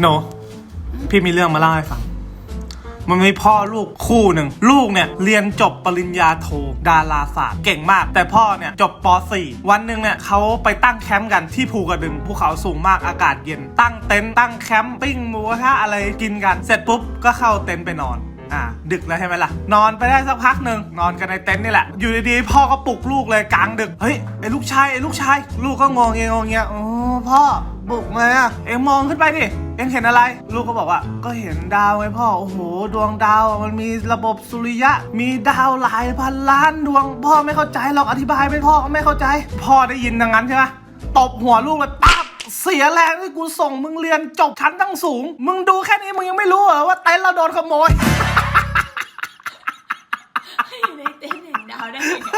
โน พี่มีเรื่องมาเล่าให้ฟัง มันมีพ่อลูกคู่หนึ่ง ลูกเนี่ยเรียนจบปริญญาโทดาราศาสตร์เก่งมาก แต่พ่อเนี่ยจบป .4 วันหนึ่งเนี่ยเขาไปตั้งแคมป์กันที่ภูกระดึงภูเขาสูงมากอากาศเย็น ตั้งเต็นท์ตั้งแคมปิ้งหมูกระทะอะไรกินกัน เสร็จปุ๊บก็เข้าเต็นท์ไปนอนอ่าดึกแล้วใช่ไหมล่ะ นอนไปได้สักพักหนึ่งนอนกันในเต็นท์นี่แหละ อยู่ดีๆพ่อก็ปลุกลูกเลยกลางดึก เฮ้ยไอ้ลูกชายไอ้ลูกชาย ลูกก็งงเงงงเงี้ยโอ้พ่อปลุกเลยอะเอ็งมองขึ้นไปดิ เอ็งเห็นอะไร ลูกก็บอกว่า ก็เห็นดาวไงพ่อ โอ้โห ดวงดาวมันมีระบบสุริยะ มีดาวหลายพันล้านดวง พ่อไม่เข้าใจหรอกอธิบายไปพ่อไม่เข้าใจ พ่อได้ยินดังนั้นใช่ไหมตบหัวลูกเลยปั๊บเสียแรงที่กูส่งมึงเรียนจบชั้นตั้งสูง มึงดูแค่นี้มึงยังไม่รู้เหรอว่าเต็นท์เราโดนขโมยอยู่ในเต็นท์เห็นดาวได้ยังไง